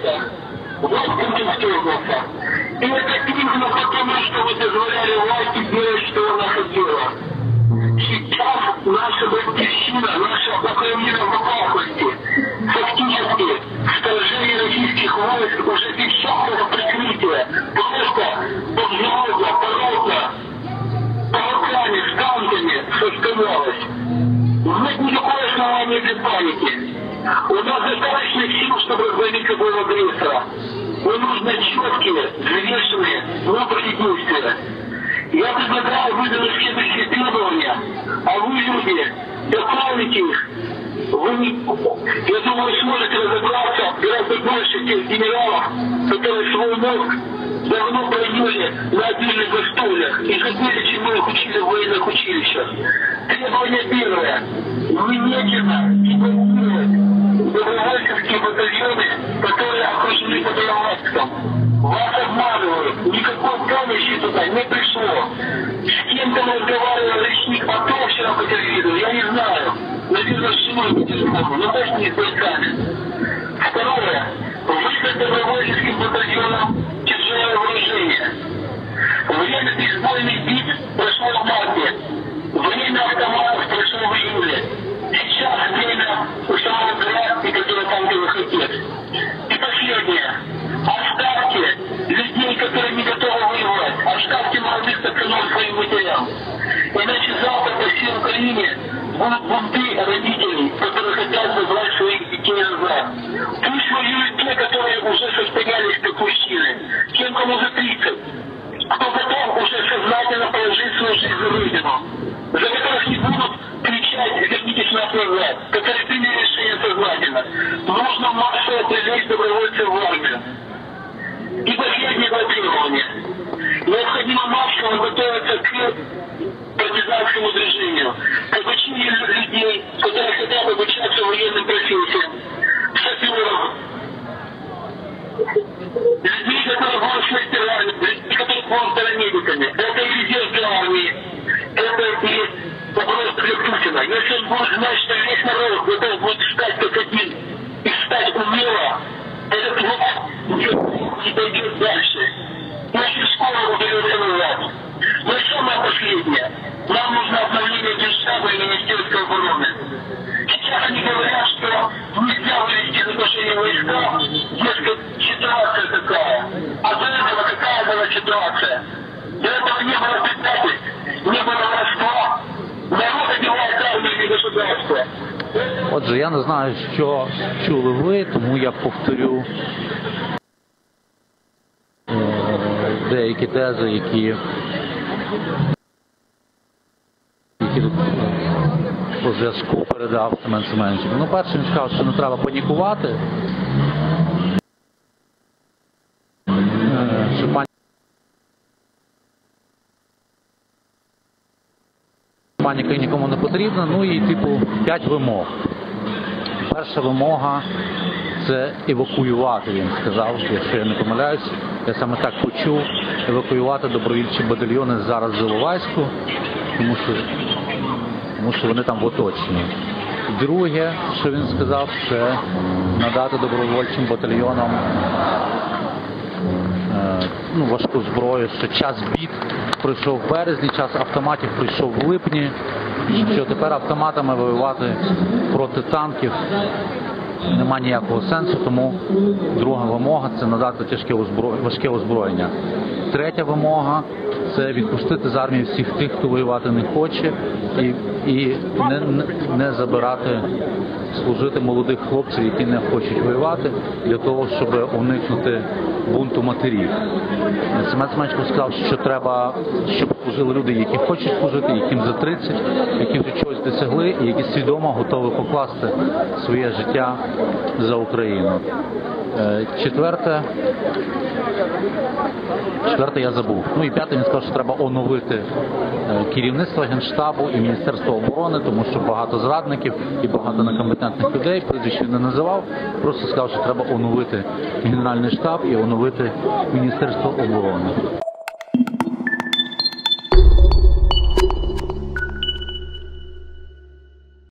голоса, у вас путинские. И это именно потому, что вы позволяли власти делать, что она хотела. Сейчас наша батьківщина, наша Украина в опасности. Фактически, вторжение российских войск уже без всякого прикрытия. Просто подвозно, породно, пауками, с танками состоялось. Нет никакого основания для паники. У нас достаточно агрессора. Но нужно четкие, взвешенные, мудрые действия. Я предлагаю выдвинуть следующие требования, а вы, люди, дополните их. Вы, я думаю, сможете разобраться гораздо больше тех генералов, которые свой мозг давно проели на отдельных гастолях и забыли, чему их учили в военных училищах. Требование первое. Немедленно эвакуировать добровольческие батальоны, которые окружены под Иловайском. Вас обманывают. Никакой помощи туда не пришло. С кем там разговаривал речник АТО вчера по телевизору, я не знаю. Наверное, с женой по телефону, но точно не с бойцами. Второе. Выдать добровольческим батальонам Пацанов своим матерям. Иначе завтра по всей Украине будут бунты родителей, которые хотят забрать своих детей назад. Пусть воюют те, которые уже состоялись как мужчины. Тем, кому за 30 кто готов уже сознательно положить свою жизнь за Родину, за которых не будут кричать «вернитесь нас назад», которые приняли решение сознательно. Нужно массово привлечь добровольцев в армию. И последнее максимум к партизанскому движению, к обучению людей, которые хотят обучаться военным профессиям, саперов, людей, которые будут мастерами, людей, которые будут парамедиками. Это и резерв для армии, это и вопрос для Путина. Если он будет знать, что весь народ готов будет встать как один и встать умело, этот власть не пойдет дальше. Очень скоро уберется власть. Но и самое последнее. Нам нужно обновление Генштаба и Министерства обороны. Сейчас они говорят, что нельзя вывести в отношении войска, дескать, ситуация такая. А до этого какая была ситуация? До этого не было предательств, не было воровства. Народ одевает армию и государство. Отже, я не знаю, що чули ви, тому я повторю е, деякі тези, які, по зв'язку передав Семен Семенович. Ну, перше, він сказав, що не треба панікувати. Е, Що пані Паніка нікому не потрібна. Ну і типу п'ять вимог. Перша вимога це евакуювати, він сказав, якщо я не помиляюсь. Я саме так почув, евакуювати добровільчі батальйони зараз з Іловайську, тому що, тому що вони там в оточенні. Друге, що він сказав, це надати добровольчим батальйонам е, ну, важку зброю, що час бід пройшов в березні, час автоматів прийшов в липні, що тепер автоматами воювати проти танків нема ніякого сенсу, тому друга вимога це надати тяжке озбро- важке озброєння. Третя вимога це відпустити з армії всіх тих, хто воювати не хоче, і, і не, не, забирати служити молодих хлопців, які не хочуть воювати, для того, щоб уникнути бунту матерів. Семен Семенченко сказав, що треба, щоб служили люди, які хочуть служити, яким за 30, які вже досягли, і які свідомо готові покласти своє життя за Україну. Е, Четверте, четверте я забув. Ну і п'яте він сказав, що треба оновити е, керівництво генштабу і Міністерство оборони, тому що багато зрадників і багато некомпетентних людей. Прізвище він не називав. Просто сказав, що треба оновити генеральний штаб і оновити Міністерство оборони.